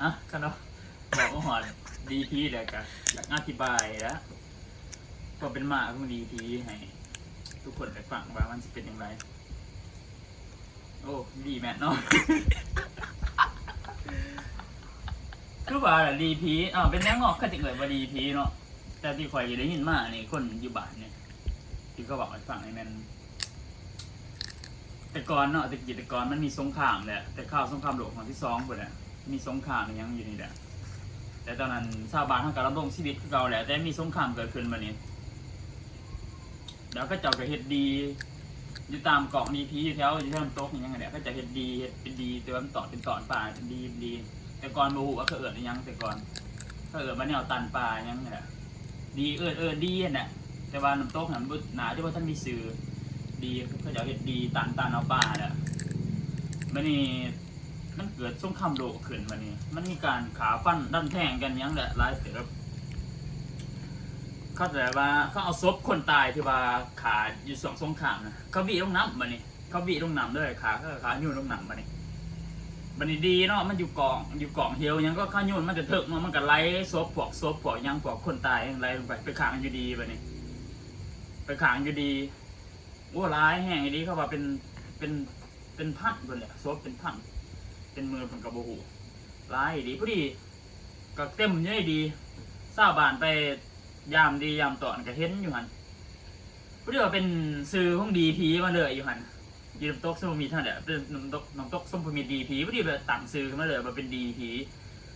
อะก็เนาะบอกว่าหอนดีพีเดี๋ยกันอยากอธิบายแล้วก็เป็นมาของดีพีให้ทุกคนได้ฟังว่ามันจะเป็นอย่างไร โอ้ดีแม่เนาะคือว่าดีพีอ่าเป็นแนวงอกก็จะเกิดว่าดีพีเนาะแต่ที่คอยได้ยินมานี่คนอยู่บ้านเนี่ยที่เขาบอกให้ฟังไอ้แมัน แต่ก่อนเนาะแต่กิจกรมันมีสงครามแหละแต่ข้าวสงครามโลกครั้งที่สองคนแหละมีสงครามยังอยู่นี่แหละแต่ตอนนั้นชาวบ้านทางการดำรงชีวิตคือเก่าแหละแต่มีสงครามเกิดขึ้นมานี่แล้วก็เจ้าก็เฮ็ดดีอยู่ตามเกาะดีพีอยู่แถวอยู่แถวน้ำตกอย่างเงี้ยแหละก็จะเฮ็ดดีเฮ็ดเป็นดีแต่ว่ามันต่อเป็นตอป่าเป็นดีดี แต่ก่อนโมโหว่าเขาเอิดอิหยังแต่ก่อนเขาเอิดมาแนวตันป่ายังเนี่แหละดีเอิดเอิดดีเนั่นแต่ว่าน้ำตกหันบ่หนาที่ว่าท่านมีสื่อ ดีเขาจะเฮ็ดดีตานตานเอาป่าเนี่ยมันนี่มันเกิดสงครามโลกขึ้นมานี่มันมีการขาฟันดันแทงกันยังแหละหลายเติบเขาแต่ว่าเขาเอาศพคนตายที่ว่าขาอยู่สองสงครามนะเขาบีลงน้ำมานี่เขาบีลงน้ำด้วยขาเขาขาอยู่ลงน้ำมานี่มันนี่ดีเนาะมันอยู่กองอยู่กองเฮียวยังก็ข้ายุ่นมันจะเถิกมันมันก็ไล่ศพพวกศพพวกยังพวกคนตายยังไล่ลงไปไปขังอยู่ดีมานี่ไปขังอยู่ดี โอ้ร้ายแห้งไอ้นี้เขาว่าเป็นเป็นเป็นพันคนแหละซบเป็นพันเป็นมือเป็นกระโบหูร้ายดีพอดีก็เต็มเยอะดีทราบบานไปยามดียามต่อนก็เห็นอยู่หันพอดีว่าเป็นซื้อของดีพีมาเลยอยู่หันยีน้ำตกส้มมีท่านเนี่ยเป็นน้ำตกน้ำตกส้มพมีดีพีพอดีแบบต่างซื้อมาเลยมาเป็นดีพี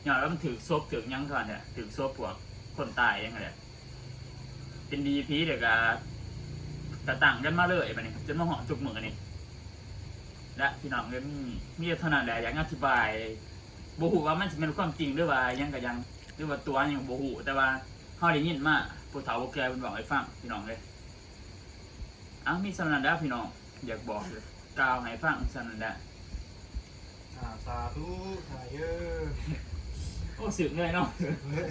อย่างแล้วมันถือซบถือยังก่อนเนี่ยถือซบพวกคนตายยังไงเนี่ยเป็นดีพีเดี๋ยวก็ กระต่างกันมาเลยไปนี่จนมาหอมจุกมือนี่และพี่น้องก็มีมีเท่านั้นแหละอยากอธิบายโบหูว่ามันจะเป็นความจริงหรือว่ายังกับยังหรือว่าตัวยังโบหูแต่ว่าเขาได้ยินมาผู้เฒ่าผู้แก่เป็นบอกให้ฟังพี่น้องเลยอ้าวมีสนันดาพี่น้องอยากบอกเลยกล่าวให้ฟังสนันดาอ่าสาธุถ่ายเยอะโอ้สึกเลยเนาะเลย